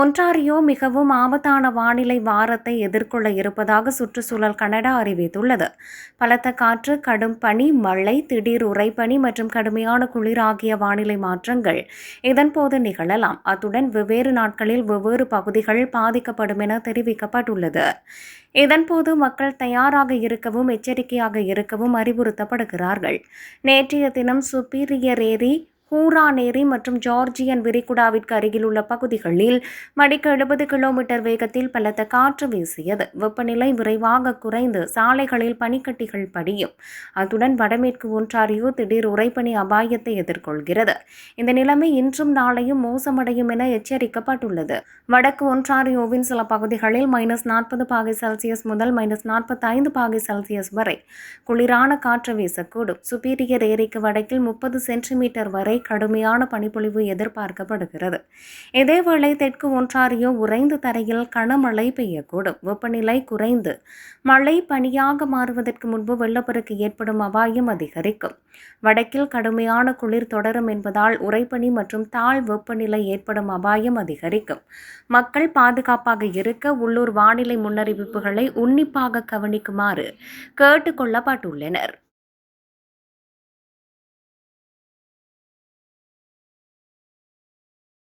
Ontario மிகவும் ஆபத்தான வானிலை வாரத்தை எதிர்கொள்ள இருப்பதாக சுற்றுச்சூழல் கனடா அறிவித்துள்ளது. பலத்த காற்று கடும் பனி மழை திடீர் உறைபனி மற்றும் கடுமையான குளிர் ஆகிய வானிலை மாற்றங்கள் இதன்போது நிகழலாம். அத்துடன் வெவ்வேறு நாட்களில் வெவ்வேறு பகுதிகள் பாதிக்கப்படும் என தெரிவிக்கப்பட்டுள்ளது. இதன்போது மக்கள் தயாராக இருக்கவும் எச்சரிக்கையாக இருக்கவும் அறிவுறுத்தப்படுகிறார்கள். நேற்றைய தினம் சுப்பீரியர் ஏரி ஹூரானேரி மற்றும் ஜார்ஜியன் விரிகுடாவிற்கு அருகில் உள்ள பகுதிகளில் மணிக்கு எழுபது கிலோமீட்டர் வேகத்தில் பலத்த காற்று வீசியது. வெப்பநிலை விரைவாக குறைந்து சாலைகளில் பனிக்கட்டிகள் படியும். அத்துடன் வடமேற்கு ஒன்றாரியோ திடீர் உறைபனி அபாயத்தை எதிர்கொள்கிறது. இந்த நிலைமை இன்றும் நாளையும் மோசமடையும் என எச்சரிக்கப்பட்டுள்ளது. வடக்கு ஒன்றாரியோவின் சில பகுதிகளில் மைனஸ் நாற்பது பாகை செல்சியஸ் முதல் மைனஸ் நாற்பத்தைந்து பாகை செல்சியஸ் வரை குளிரான காற்று வீசக்கூடும். சுப்பீரியர் ஏரிக்கு வடக்கில் முப்பது சென்டிமீட்டர் வரை கடுமையான பனிப்பொழிவு எதிர்பார்க்கப்படுகிறது. இதேவேளை தெற்கு ஒன்றாரியோ உறைந்து தரையில் கனமழை பெய்யக்கூடும். வெப்பநிலை குறைந்து மழை பனியாக மாறுவதற்கு முன்பு வெள்ளப்பெருக்கு ஏற்படும் அபாயம் அதிகரிக்கும். வடக்கில் கடுமையான குளிர் தொடரும் என்பதால் உறைபனி மற்றும் தாழ் வெப்பநிலை ஏற்படும் அபாயம் அதிகரிக்கும். மக்கள் பாதுகாப்பாக இருக்க உள்ளூர் வானிலை முன்னறிவிப்புகளை உன்னிப்பாக கவனிக்குமாறு கேட்டுக்கொள்ளப்பட்டுள்ளனர்.